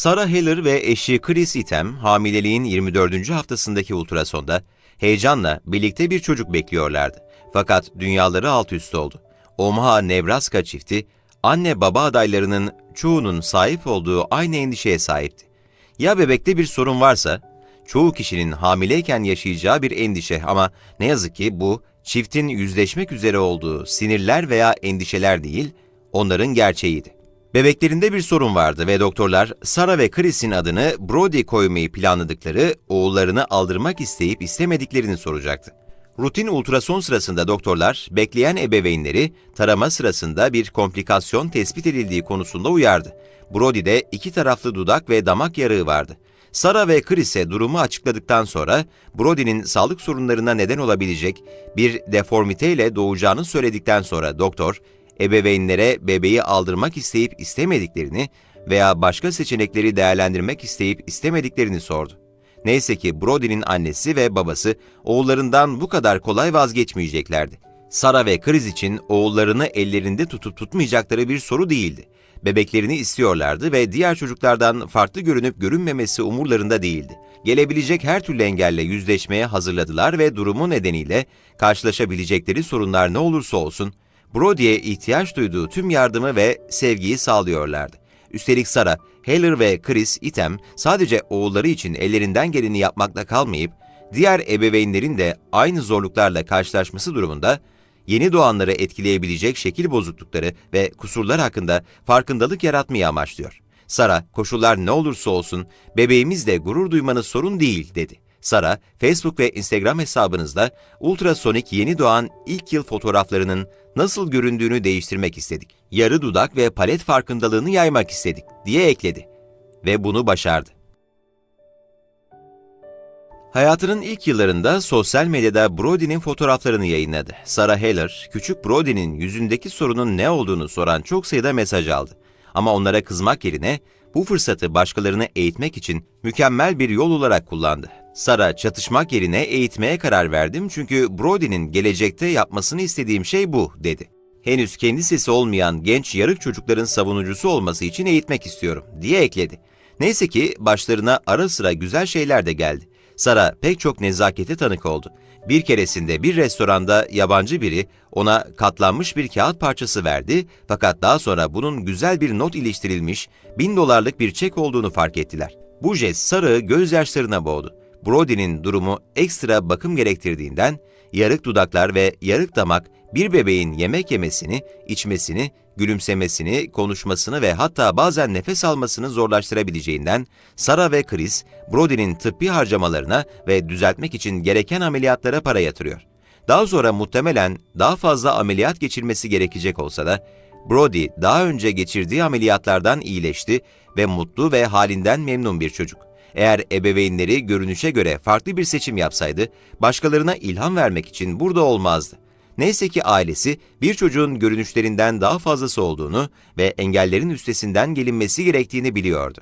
Sarah Heller ve eşi Chris Item hamileliğin 24. haftasındaki ultrasonda heyecanla birlikte bir çocuk bekliyorlardı. Fakat dünyaları alt üst oldu. Omaha, Nebraska çifti anne baba adaylarının çoğunun sahip olduğu aynı endişeye sahipti. Ya bebekte bir sorun varsa, çoğu kişinin hamileyken yaşayacağı bir endişe ama ne yazık ki bu çiftin yüzleşmek üzere olduğu sinirler veya endişeler değil, onların gerçeğiydi. Bebeklerinde bir sorun vardı ve doktorlar Sarah ve Chris'in adını Brody koymayı planladıkları, oğullarını aldırmak isteyip istemediklerini soracaktı. Rutin ultrason sırasında doktorlar, bekleyen ebeveynleri tarama sırasında bir komplikasyon tespit edildiği konusunda uyardı. Brody'de iki taraflı dudak ve damak yarığı vardı. Sarah ve Chris'e durumu açıkladıktan sonra Brody'nin sağlık sorunlarına neden olabilecek bir deformiteyle doğacağını söyledikten sonra doktor, ebeveynlere bebeği aldırmak isteyip istemediklerini veya başka seçenekleri değerlendirmek isteyip istemediklerini sordu. Neyse ki Brody'nin annesi ve babası oğullarından bu kadar kolay vazgeçmeyeceklerdi. Sara ve Kriz için oğullarını ellerinde tutup tutmayacakları bir soru değildi. Bebeklerini istiyorlardı ve diğer çocuklardan farklı görünüp görünmemesi umurlarında değildi. Gelebilecek her türlü engelle yüzleşmeye hazırladılar ve durumu nedeniyle karşılaşabilecekleri sorunlar ne olursa olsun, Brody'ye ihtiyaç duyduğu tüm yardımı ve sevgiyi sağlıyorlardı. Üstelik Sara, Heller ve Chris Item sadece oğulları için ellerinden geleni yapmakla kalmayıp, diğer ebeveynlerin de aynı zorluklarla karşılaşması durumunda, yeni doğanları etkileyebilecek şekil bozuklukları ve kusurlar hakkında farkındalık yaratmayı amaçlıyor. Sara, koşullar ne olursa olsun bebeğimizle gurur duymanız sorun değil dedi. Sara, Facebook ve Instagram hesabınızda ultrasonik yeni doğan ilk yıl fotoğraflarının nasıl göründüğünü değiştirmek istedik. Yarı dudak ve palet farkındalığını yaymak istedik diye ekledi. Ve bunu başardı. Hayatının ilk yıllarında sosyal medyada Brody'nin fotoğraflarını yayınladı. Sarah Heller, küçük Brody'nin yüzündeki sorunun ne olduğunu soran çok sayıda mesaj aldı. Ama onlara kızmak yerine bu fırsatı başkalarını eğitmek için mükemmel bir yol olarak kullandı. Sara çatışmak yerine eğitmeye karar verdim çünkü Brody'nin gelecekte yapmasını istediğim şey bu, dedi. Henüz kendi sesi olmayan genç yarık çocukların savunucusu olması için eğitmek istiyorum, diye ekledi. Neyse ki başlarına ara sıra güzel şeyler de geldi. Sara pek çok nezakete tanık oldu. Bir keresinde bir restoranda yabancı biri ona katlanmış bir kağıt parçası verdi fakat daha sonra bunun güzel bir not iliştirilmiş bin dolarlık bir çek olduğunu fark ettiler. Bu jest Sara'yı gözyaşlarına boğdu. Brody'nin durumu ekstra bakım gerektirdiğinden yarık dudaklar ve yarık damak bir bebeğin yemek yemesini, içmesini, gülümsemesini, konuşmasını ve hatta bazen nefes almasını zorlaştırabileceğinden Sara ve Chris, Brody'nin tıbbi harcamalarına ve düzeltmek için gereken ameliyatlara para yatırıyor. Daha sonra muhtemelen daha fazla ameliyat geçirmesi gerekecek olsa da Brody daha önce geçirdiği ameliyatlardan iyileşti ve mutlu ve halinden memnun bir çocuk. Eğer ebeveynleri görünüşe göre farklı bir seçim yapsaydı, başkalarına ilham vermek için burada olmazdı. Neyse ki ailesi bir çocuğun görünüşlerinden daha fazlası olduğunu ve engellerin üstesinden gelinmesi gerektiğini biliyordu.